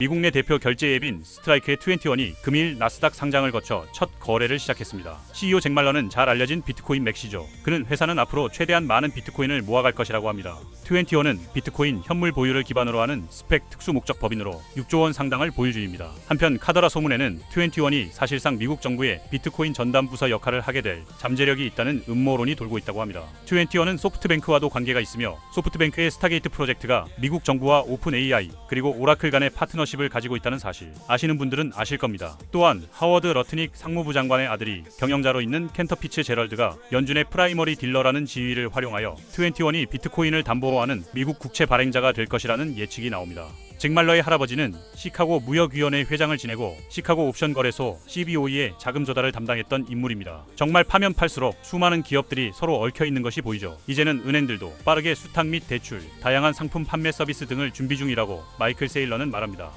미국 내 대표 결제 앱인 스트라이크의 21이 금일 나스닥 상장을 거쳐 첫 거래를 시작했습니다. CEO 잭 말러는 잘 알려진 비트코인 맥시죠. 그는 회사는 앞으로 최대한 많은 비트코인을 모아갈 것이라고 합니다. 21은 비트코인 현물 보유를 기반으로 하는 스펙 특수 목적 법인으로 6조 원 상당을 보유 중입니다. 한편 카더라 소문에는 21이 사실상 미국 정부의 비트코인 전담 부서 역할을 하게 될 잠재력이 있다는 음모론이 돌고 있다고 합니다. 21은 소프트뱅크와도 관계가 있으며 소프트뱅크의 스타게이트 프로젝트가 미국 정부와 오픈 AI 그리고 오라클 간의 파트너 십을 가지고 있다는 사실 아시는 분들은 아실 겁니다. 또한 하워드 러트닉 상무부 장관의 아들이 경영자로 있는 켄터피츠 제럴드가 연준의 프라이머리 딜러라는 지위를 활용하여 21이 비트코인을 담보로 하는 미국 국채 발행자가 될 것이라는 예측이 나옵니다. 잭 말러의 할아버지는 시카고 무역위원회 회장을 지내고 시카고 옵션 거래소 CBOE의 자금 조달을 담당했던 인물입니다. 정말 파면 팔수록 수많은 기업들이 서로 얽혀 있는 것이 보이죠. 이제는 은행들도 빠르게 수탁 및 대출, 다양한 상품 판매 서비스 등을 준비 중이라고 마이클 세일러는 말합니다.